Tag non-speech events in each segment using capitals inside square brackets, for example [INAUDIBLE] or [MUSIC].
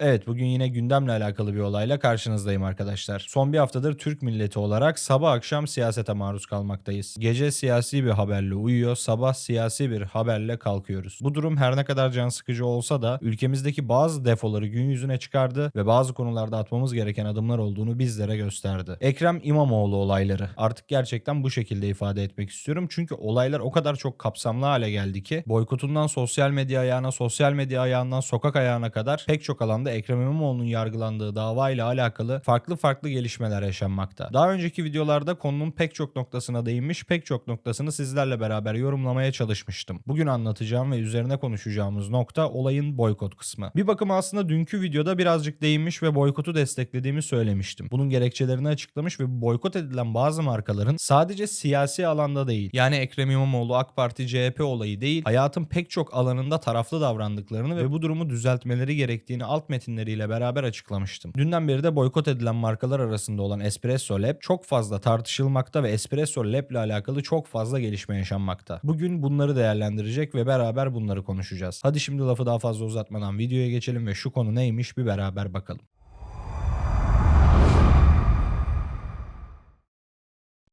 Evet bugün yine gündemle alakalı bir olayla karşınızdayım arkadaşlar. Son bir haftadır Türk milleti olarak sabah akşam siyasete maruz kalmaktayız. Gece siyasi bir haberle uyuyor, sabah siyasi bir haberle kalkıyoruz. Bu durum her ne kadar can sıkıcı olsa da ülkemizdeki bazı defoları gün yüzüne çıkardı ve bazı konularda atmamız gereken adımlar olduğunu bizlere gösterdi. Ekrem İmamoğlu olayları. Artık gerçekten bu şekilde ifade etmek istiyorum. Çünkü olaylar o kadar çok kapsamlı hale geldi ki boykotundan sosyal medya ayağına, sosyal medya ayağından sokak ayağına kadar pek çok alanda Ekrem İmamoğlu'nun yargılandığı dava ile alakalı farklı farklı gelişmeler yaşanmakta. Daha önceki videolarda konunun pek çok noktasına değinmiş, pek çok noktasını sizlerle beraber yorumlamaya çalışmıştım. Bugün anlatacağım ve üzerine konuşacağımız nokta olayın boykot kısmı. Bir bakıma aslında dünkü videoda birazcık değinmiş ve boykotu desteklediğimi söylemiştim. Bunun gerekçelerini açıklamış ve boykot edilen bazı markaların sadece siyasi alanda değil, yani Ekrem İmamoğlu, AK Parti, CHP olayı değil, hayatın pek çok alanında taraflı davrandıklarını ve bu durumu düzeltmeleri gerektiğini alt metinleriyle beraber açıklamıştım. Dünden beri de boykot edilen markalar arasında olan Espresso Lab çok fazla tartışılmakta ve Espresso Lab ile alakalı çok fazla gelişme yaşanmakta. Bugün bunları değerlendirecek ve beraber bunları konuşacağız. Hadi şimdi lafı daha fazla uzatmadan videoya geçelim ve şu konu neymiş bir beraber bakalım.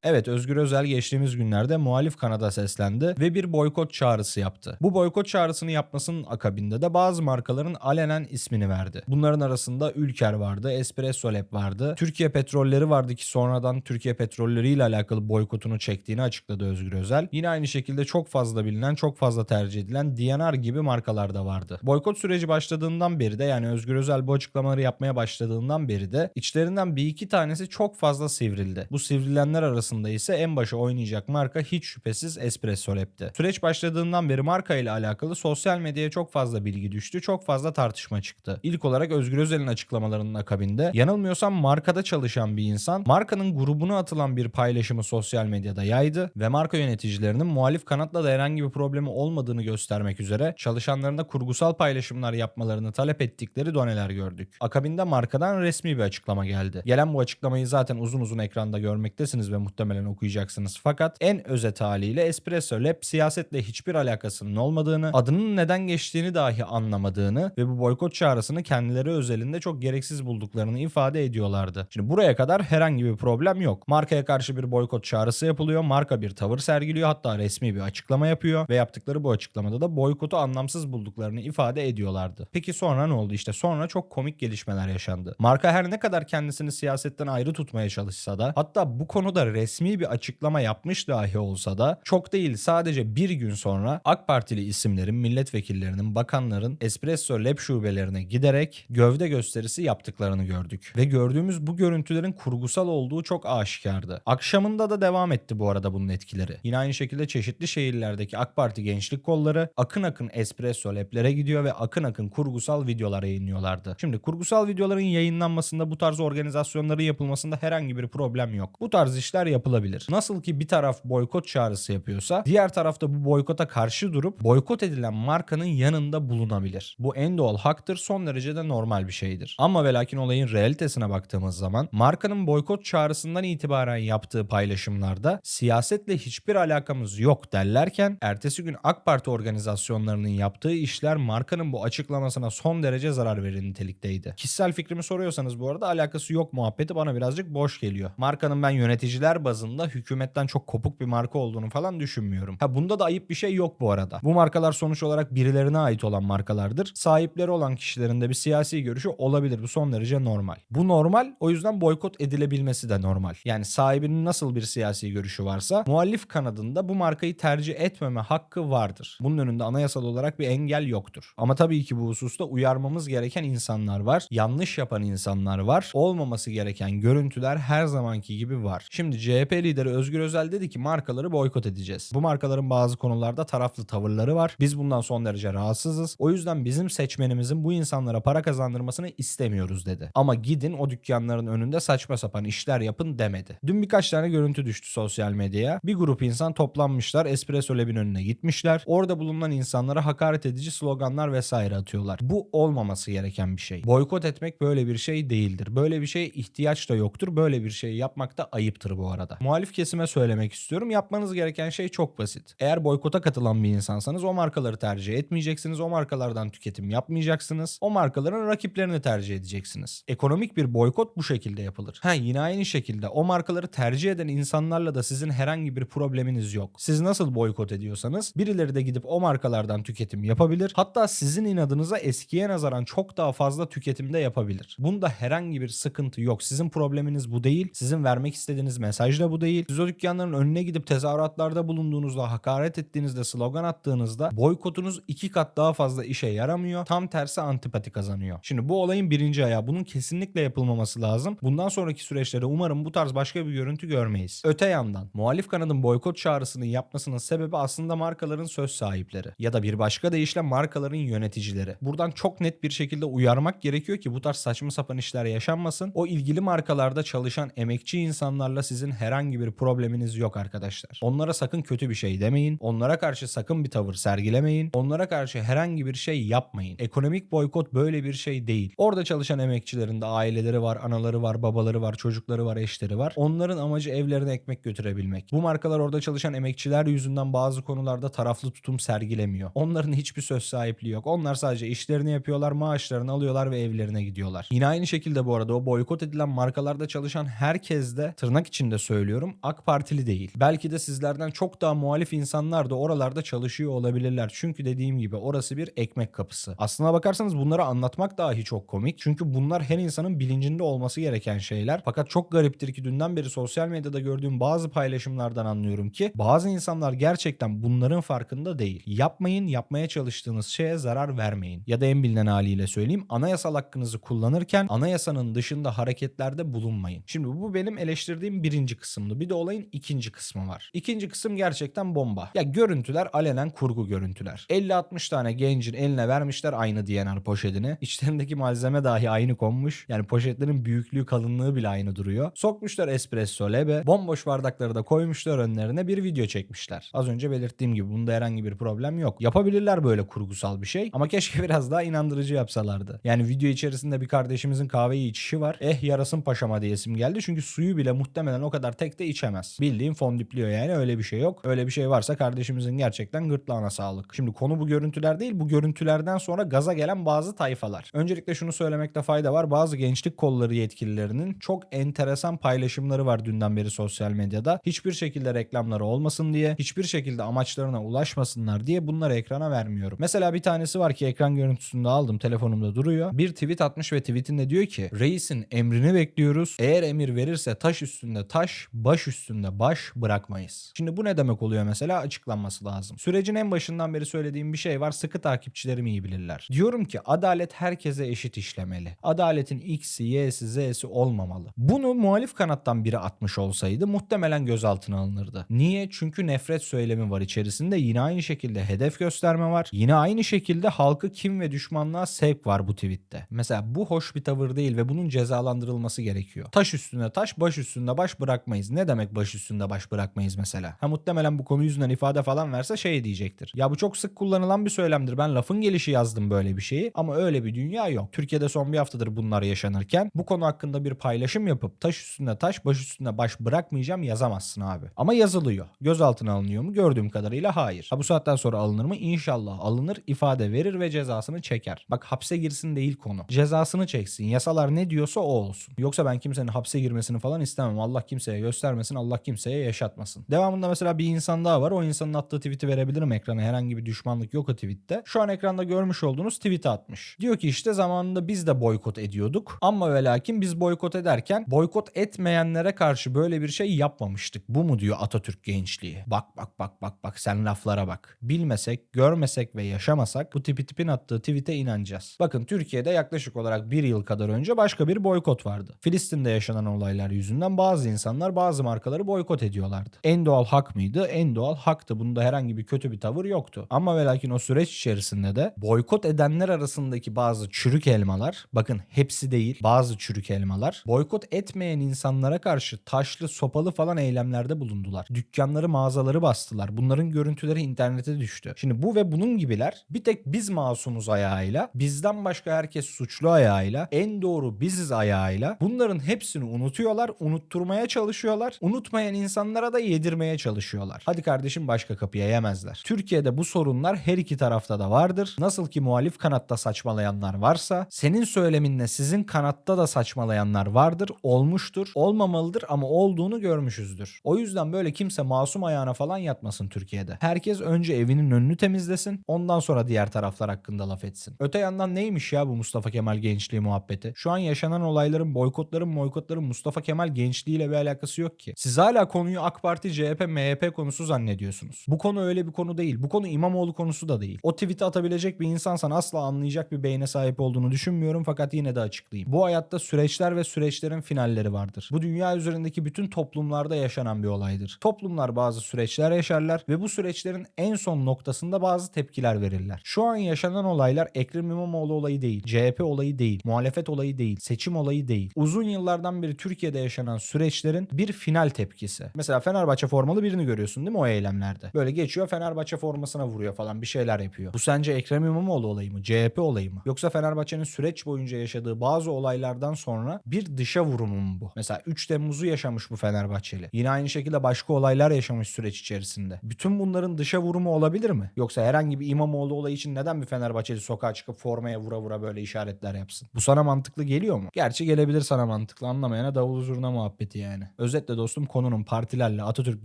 Evet Özgür Özel geçtiğimiz günlerde muhalif kanada seslendi ve bir boykot çağrısı yaptı. Bu boykot çağrısını yapmasının akabinde de bazı markaların alenen ismini verdi. Bunların arasında Ülker vardı, Espresso Lab vardı, Türkiye Petrolleri vardı ki sonradan Türkiye Petrolleri ile alakalı boykotunu çektiğini açıkladı Özgür Özel. Yine aynı şekilde çok fazla bilinen, çok fazla tercih edilen DNR gibi markalar da vardı. Boykot süreci başladığından beri de yani Özgür Özel bu açıklamaları yapmaya başladığından beri de içlerinden bir iki tanesi çok fazla sivrildi. Bu sivrilenler arasında ise en başa oynayacak marka hiç şüphesiz Espresso Lab'ti. Süreç başladığından beri marka ile alakalı sosyal medyaya çok fazla bilgi düştü, çok fazla tartışma çıktı. İlk olarak Özgür Özel'in açıklamalarının akabinde yanılmıyorsam markada çalışan bir insan markanın grubuna atılan bir paylaşımı sosyal medyada yaydı ve marka yöneticilerinin muhalif kanatla da herhangi bir problemi olmadığını göstermek üzere çalışanlarında kurgusal paylaşımlar yapmalarını talep ettikleri doneler gördük. Akabinde markadan resmi bir açıklama geldi. Gelen bu açıklamayı zaten uzun uzun ekranda görmektesiniz ve muhtemelen okuyacaksınız. Fakat en özet haliyle Espresso Lab siyasetle hiçbir alakasının olmadığını, adının neden geçtiğini dahi anlamadığını ve bu boykot çağrısını kendileri özelinde çok gereksiz bulduklarını ifade ediyorlardı. Şimdi buraya kadar herhangi bir problem yok. Markaya karşı bir boykot çağrısı yapılıyor. Marka bir tavır sergiliyor. Hatta resmi bir açıklama yapıyor ve yaptıkları bu açıklamada da boykotu anlamsız bulduklarını ifade ediyorlardı. Peki sonra ne oldu? İşte sonra çok komik gelişmeler yaşandı. Marka her ne kadar kendisini siyasetten ayrı tutmaya çalışsa da hatta bu konuda resmi bir açıklama yapmış dahi olsa da çok değil sadece bir gün sonra AK Partili isimlerin, milletvekillerinin, bakanların Espresso Lab şubelerine giderek gövde gösterisi yaptıklarını gördük. Ve gördüğümüz bu görüntülerin kurgusal olduğu çok aşikardı. Akşamında da devam etti bu arada bunun etkileri. Yine aynı şekilde çeşitli şehirlerdeki AK Parti gençlik kolları akın akın Espresso Lab'lere gidiyor ve akın akın kurgusal videolar yayınlıyorlardı. Şimdi kurgusal videoların yayınlanmasında bu tarz organizasyonların yapılmasında herhangi bir problem yok. Bu tarz işler yapılabilir. Nasıl ki bir taraf boykot çağrısı yapıyorsa diğer tarafta bu boykota karşı durup boykot edilen markanın yanında bulunabilir. Bu en doğal haktır son derece de normal bir şeydir. Ama ve lakin olayın realitesine baktığımız zaman markanın boykot çağrısından itibaren yaptığı paylaşımlarda siyasetle hiçbir alakamız yok derlerken ertesi gün AK Parti organizasyonlarının yaptığı işler markanın bu açıklamasına son derece zarar verir nitelikteydi. Kişisel fikrimi soruyorsanız bu arada alakası yok muhabbeti bana birazcık boş geliyor. Markanın ben yöneticiler bazında hükümetten çok kopuk bir marka olduğunu falan düşünmüyorum. Ha bunda da ayıp bir şey yok bu arada. Bu markalar sonuç olarak birilerine ait olan markalardır. Sahipleri olan kişilerin de bir siyasi görüşü olabilir. Bu son derece normal. Bu normal o yüzden boykot edilebilmesi de normal. Yani sahibinin nasıl bir siyasi görüşü varsa muhalif kanadında bu markayı tercih etmeme hakkı vardır. Bunun önünde anayasal olarak bir engel yoktur. Ama tabii ki bu hususta uyarmamız gereken insanlar var. Yanlış yapan insanlar var. Olmaması gereken görüntüler her zamanki gibi var. Şimdi CHP lideri Özgür Özel dedi ki markaları boykot edeceğiz. Bu markaların bazı konularda taraflı tavırları var. Biz bundan son derece rahatsızız. O yüzden bizim seçmenimizin bu insanlara para kazandırmasını istemiyoruz dedi. Ama gidin o dükkanların önünde saçma sapan işler yapın demedi. Dün birkaç tane görüntü düştü sosyal medyaya. Bir grup insan toplanmışlar Espresso Lab'in önüne gitmişler. Orada bulunan insanlara hakaret edici sloganlar vesaire atıyorlar. Bu olmaması gereken bir şey. Boykot etmek böyle bir şey değildir. Böyle bir şeye ihtiyaç da yoktur. Böyle bir şey yapmak da ayıptır bu arada. Arada. Muhalif kesime söylemek istiyorum. Yapmanız gereken şey çok basit. Eğer boykota katılan bir insansanız o markaları tercih etmeyeceksiniz. O markalardan tüketim yapmayacaksınız. O markaların rakiplerini tercih edeceksiniz. Ekonomik bir boykot bu şekilde yapılır. Ha yine aynı şekilde o markaları tercih eden insanlarla da sizin herhangi bir probleminiz yok. Siz nasıl boykot ediyorsanız birileri de gidip o markalardan tüketim yapabilir. Hatta sizin inadınıza eskiye nazaran çok daha fazla tüketimde yapabilir. Bunda herhangi bir sıkıntı yok. Sizin probleminiz bu değil. Sizin vermek istediğiniz mesaj da bu değil. Siz o dükkanların önüne gidip tezahüratlarda bulunduğunuzda, hakaret ettiğinizde, slogan attığınızda boykotunuz iki kat daha fazla işe yaramıyor. Tam tersi antipati kazanıyor. Şimdi bu olayın birinci ayağı. Bunun kesinlikle yapılmaması lazım. Bundan sonraki süreçlerde umarım bu tarz başka bir görüntü görmeyiz. Öte yandan muhalif kanadın boykot çağrısını yapmasının sebebi aslında markaların söz sahipleri ya da bir başka deyişle markaların yöneticileri. Buradan çok net bir şekilde uyarmak gerekiyor ki bu tarz saçma sapan işler yaşanmasın. O ilgili markalarda çalışan emekçi insanlarla sizin herhangi bir probleminiz yok arkadaşlar. Onlara sakın kötü bir şey demeyin. Onlara karşı sakın bir tavır sergilemeyin. Onlara karşı herhangi bir şey yapmayın. Ekonomik boykot böyle bir şey değil. Orada çalışan emekçilerin de aileleri var, anaları var, babaları var, çocukları var, eşleri var. Onların amacı evlerine ekmek götürebilmek. Bu markalar orada çalışan emekçiler yüzünden bazı konularda taraflı tutum sergilemiyor. Onların hiçbir söz sahipliği yok. Onlar sadece işlerini yapıyorlar, maaşlarını alıyorlar ve evlerine gidiyorlar. Yine aynı şekilde bu arada o boykot edilen markalarda çalışan herkes de tırnak içinde söylüyorum AK Partili değil. Belki de sizlerden çok daha muhalif insanlar da oralarda çalışıyor olabilirler. Çünkü dediğim gibi orası bir ekmek kapısı. Aslına bakarsanız bunları anlatmak dahi çok komik. Çünkü bunlar her insanın bilincinde olması gereken şeyler. Fakat çok gariptir ki dünden beri sosyal medyada gördüğüm bazı paylaşımlardan anlıyorum ki bazı insanlar gerçekten bunların farkında değil. Yapmayın, yapmaya çalıştığınız şeye zarar vermeyin. Ya da en bilinen haliyle söyleyeyim anayasal hakkınızı kullanırken anayasanın dışında hareketlerde bulunmayın. Şimdi bu benim eleştirdiğim birinci kısımdı. Bir de olayın ikinci kısmı var. İkinci kısım gerçekten bomba. Ya görüntüler alenen kurgu görüntüler. 50-60 tane gencin eline vermişler aynı DNR poşetini. [LAUGHS] İçlerindeki malzeme dahi aynı konmuş. Yani poşetlerin büyüklüğü kalınlığı bile aynı duruyor. Sokmuşlar espresso lebe. Bomboş bardakları da koymuşlar önlerine bir video çekmişler. Az önce belirttiğim gibi bunda herhangi bir problem yok. Yapabilirler böyle kurgusal bir şey ama keşke [LAUGHS] biraz daha inandırıcı yapsalardı. Yani video içerisinde bir kardeşimizin kahveyi içişi var. Eh yarasın paşama diyesim geldi çünkü suyu bile muhtemelen o kadar tek de içemez. Bildiğin fondipliyor yani öyle bir şey yok. Öyle bir şey varsa kardeşimizin gerçekten gırtlağına sağlık. Şimdi konu bu görüntüler değil bu görüntülerden sonra gaza gelen bazı tayfalar. Öncelikle şunu söylemekte fayda var. Bazı gençlik kolları yetkililerinin çok enteresan paylaşımları var dünden beri sosyal medyada. Hiçbir şekilde reklamları olmasın diye, hiçbir şekilde amaçlarına ulaşmasınlar diye bunları ekrana vermiyorum. Mesela bir tanesi var ki ekran görüntüsünde aldım telefonumda duruyor. Bir tweet atmış ve tweetinde diyor ki reisin emrini bekliyoruz. Eğer emir verirse taş üstünde taş, baş üstünde baş bırakmayız. Şimdi bu ne demek oluyor mesela açıklanması lazım. Sürecin en başından beri söylediğim bir şey var. Sıkı takipçilerim iyi bilirler. Diyorum ki adalet herkese eşit işlemeli. Adaletin X'i, Y'si, Z'si olmamalı. Bunu muhalif kanattan biri atmış olsaydı muhtemelen gözaltına alınırdı. Niye? Çünkü nefret söylemi var içerisinde. Yine aynı şekilde hedef gösterme var. Yine aynı şekilde halkı kim ve düşmanlığa sevk var bu tweette. Mesela bu hoş bir tavır değil ve bunun cezalandırılması gerekiyor. Taş üstünde taş, baş üstünde baş bırakmayız. Ne demek baş üstünde baş bırakmayız mesela? Ha muhtemelen bu konu yüzünden ifade falan verse şey diyecektir. Ya bu çok sık kullanılan bir söylemdir. Ben lafın gelişi yazdım böyle bir şeyi ama öyle bir dünya yok. Türkiye'de son bir haftadır bunlar yaşanırken bu konu hakkında bir paylaşım yapıp taş üstünde taş, baş üstünde baş bırakmayacağım yazamazsın abi. Ama yazılıyor. Gözaltına alınıyor mu? Gördüğüm kadarıyla hayır. Ha bu saatten sonra alınır mı? İnşallah alınır, ifade verir ve cezasını çeker. Bak hapse girsin değil konu. Cezasını çeksin. Yasalar ne diyorsa o olsun. Yoksa ben kimsenin hapse girmesini falan istemem. Allah kimseye göstermesin, Allah kimseye yaşatmasın. Devamında mesela bir insan daha var. O insanın attığı tweet'i verebilirim ekrana. Herhangi bir düşmanlık yok o tweette. Şu an ekranda görmüş olduğunuz tweet'i atmış. Diyor ki işte zamanında biz de boykot ediyorduk. Ama ve lakin biz boykot ederken boykot etmeyenlere karşı böyle bir şey yapmamıştık. Bu mu diyor Atatürk gençliği? Bak bak bak bak bak sen laflara bak. Bilmesek, görmesek ve yaşamasak bu tipi tipin attığı tweet'e inanacağız. Bakın Türkiye'de yaklaşık olarak bir yıl kadar önce başka bir boykot vardı. Filistin'de yaşanan olaylar yüzünden bazı insanlar bazı markaları boykot ediyorlardı. En doğal hak mıydı? En doğal haktı. Bunda herhangi bir kötü bir tavır yoktu. Ama ve lakin o süreç içerisinde de boykot edenler arasındaki bazı çürük elmalar, bakın hepsi değil bazı çürük elmalar, boykot etmeyen insanlara karşı taşlı, sopalı falan eylemlerde bulundular. Dükkanları, mağazaları bastılar. Bunların görüntüleri internete düştü. Şimdi bu ve bunun gibiler bir tek biz masumuz ayağıyla, bizden başka herkes suçlu ayağıyla, en doğru biziz ayağıyla bunların hepsini unutuyorlar, unutturmaya çalışıyorlar çalışıyorlar. Unutmayan insanlara da yedirmeye çalışıyorlar. Hadi kardeşim başka kapıya yemezler. Türkiye'de bu sorunlar her iki tarafta da vardır. Nasıl ki muhalif kanatta saçmalayanlar varsa senin söyleminle sizin kanatta da saçmalayanlar vardır, olmuştur, olmamalıdır ama olduğunu görmüşüzdür. O yüzden böyle kimse masum ayağına falan yatmasın Türkiye'de. Herkes önce evinin önünü temizlesin, ondan sonra diğer taraflar hakkında laf etsin. Öte yandan neymiş ya bu Mustafa Kemal gençliği muhabbeti? Şu an yaşanan olayların, boykotların, boykotların Mustafa Kemal gençliğiyle bir alakası yok ki. Siz hala konuyu AK Parti, CHP, MHP konusu zannediyorsunuz. Bu konu öyle bir konu değil. Bu konu İmamoğlu konusu da değil. O tweet'i atabilecek bir insansan asla anlayacak bir beyne sahip olduğunu düşünmüyorum fakat yine de açıklayayım. Bu hayatta süreçler ve süreçlerin finalleri vardır. Bu dünya üzerindeki bütün toplumlarda yaşanan bir olaydır. Toplumlar bazı süreçler yaşarlar ve bu süreçlerin en son noktasında bazı tepkiler verirler. Şu an yaşanan olaylar Ekrem İmamoğlu olayı değil, CHP olayı değil, muhalefet olayı değil, seçim olayı değil. Uzun yıllardan beri Türkiye'de yaşanan süreçlerin bir final tepkisi. Mesela Fenerbahçe formalı birini görüyorsun değil mi o eylemlerde? Böyle geçiyor Fenerbahçe formasına vuruyor falan bir şeyler yapıyor. Bu sence Ekrem İmamoğlu olayı mı? CHP olayı mı? Yoksa Fenerbahçe'nin süreç boyunca yaşadığı bazı olaylardan sonra bir dışa vurumu mu bu? Mesela 3 Temmuz'u yaşamış bu Fenerbahçeli. Yine aynı şekilde başka olaylar yaşamış süreç içerisinde. Bütün bunların dışa vurumu olabilir mi? Yoksa herhangi bir İmamoğlu olayı için neden bir Fenerbahçeli sokağa çıkıp formaya vura vura böyle işaretler yapsın? Bu sana mantıklı geliyor mu? Gerçi gelebilir sana mantıklı anlamayana davul zurna muhabbeti yani. Özetle dostum konunun partilerle, Atatürk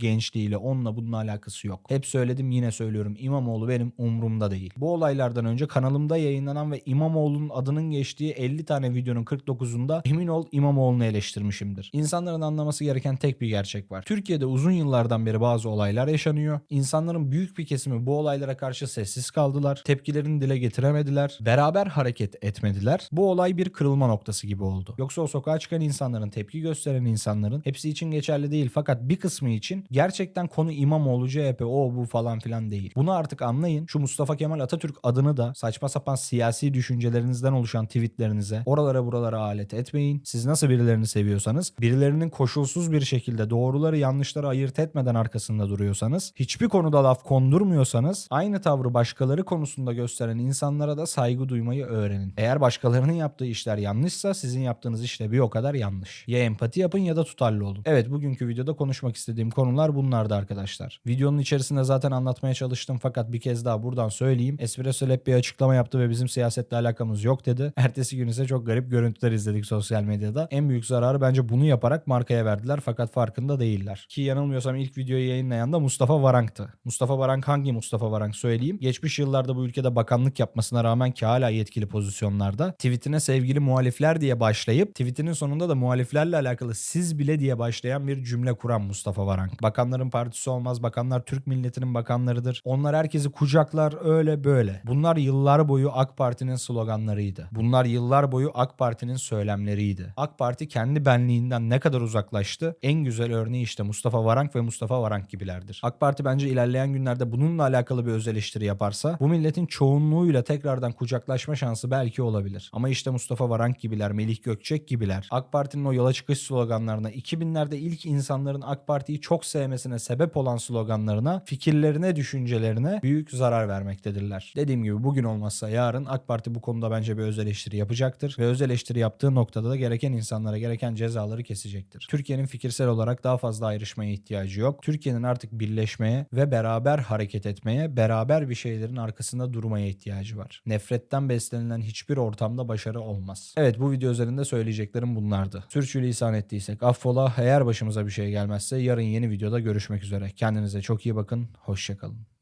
gençliğiyle, onunla bunun alakası yok. Hep söyledim yine söylüyorum. İmamoğlu benim umurumda değil. Bu olaylardan önce kanalımda yayınlanan ve İmamoğlu'nun adının geçtiği 50 tane videonun 49'unda emin ol İmamoğlu'nu eleştirmişimdir. İnsanların anlaması gereken tek bir gerçek var. Türkiye'de uzun yıllardan beri bazı olaylar yaşanıyor. İnsanların büyük bir kesimi bu olaylara karşı sessiz kaldılar. Tepkilerini dile getiremediler. Beraber hareket etmediler. Bu olay bir kırılma noktası gibi oldu. Yoksa o sokağa çıkan insanların, tepki gösteren insanların hepsi için geçerli değil fakat bir kısmı için gerçekten konu İmamoğlu, CHP, o bu falan filan değil. Bunu artık anlayın. Şu Mustafa Kemal Atatürk adını da saçma sapan siyasi düşüncelerinizden oluşan tweetlerinize oralara buralara alet etmeyin. Siz nasıl birilerini seviyorsanız, birilerinin koşulsuz bir şekilde doğruları yanlışları ayırt etmeden arkasında duruyorsanız, hiçbir konuda laf kondurmuyorsanız, aynı tavrı başkaları konusunda gösteren insanlara da saygı duymayı öğrenin. Eğer başkalarının yaptığı işler yanlışsa sizin yaptığınız iş de bir o kadar yanlış. Ya empati yapın ya da tutarlı olun. Evet bugünkü videoda konuşmak istediğim konular bunlardı arkadaşlar. Videonun içerisinde zaten anlatmaya çalıştım fakat bir kez daha buradan söyleyeyim. Espresso Lab bir açıklama yaptı ve bizim siyasetle alakamız yok dedi. Ertesi gün ise çok garip görüntüler izledik sosyal medyada. En büyük zararı bence bunu yaparak markaya verdiler fakat farkında değiller. Ki yanılmıyorsam ilk videoyu yayınlayan da Mustafa Varank'tı. Mustafa Varank hangi Mustafa Varank söyleyeyim. Geçmiş yıllarda bu ülkede bakanlık yapmasına rağmen ki hala yetkili pozisyonlarda tweetine sevgili muhalifler diye başlayıp tweetinin sonunda da muhaliflerle alakalı siz bile diye başlayan bir cümle kuran Mustafa Varank. Bakanların partisi olmaz. Bakanlar Türk milletinin bakanlarıdır. Onlar herkesi kucaklar öyle böyle. Bunlar yıllar boyu AK Parti'nin sloganlarıydı. Bunlar yıllar boyu AK Parti'nin söylemleriydi. AK Parti kendi benliğinden ne kadar uzaklaştı? En güzel örneği işte Mustafa Varank ve Mustafa Varank gibilerdir. AK Parti bence ilerleyen günlerde bununla alakalı bir öz eleştiri yaparsa bu milletin çoğunluğuyla tekrardan kucaklaşma şansı belki olabilir. Ama işte Mustafa Varank gibiler, Melih Gökçek gibiler AK Parti'nin o yola çıkış sloganlarına 2000'lerde ilk insanların AK Parti'yi çok sevmesine sebep olan sloganlarına, fikirlerine, düşüncelerine büyük zarar vermektedirler. Dediğim gibi bugün olmazsa yarın AK Parti bu konuda bence bir öz eleştiri yapacaktır ve öz eleştiri yaptığı noktada da gereken insanlara gereken cezaları kesecektir. Türkiye'nin fikirsel olarak daha fazla ayrışmaya ihtiyacı yok. Türkiye'nin artık birleşmeye ve beraber hareket etmeye, beraber bir şeylerin arkasında durmaya ihtiyacı var. Nefretten beslenilen hiçbir ortamda başarı olmaz. Evet bu video üzerinde söyleyeceklerim bunlardı. Sürçülisan ettiysek affola. Eğer başımıza bir şey gelmezse yarın yeni videoda görüşmek üzere. Kendinize çok iyi bakın. Hoşçakalın.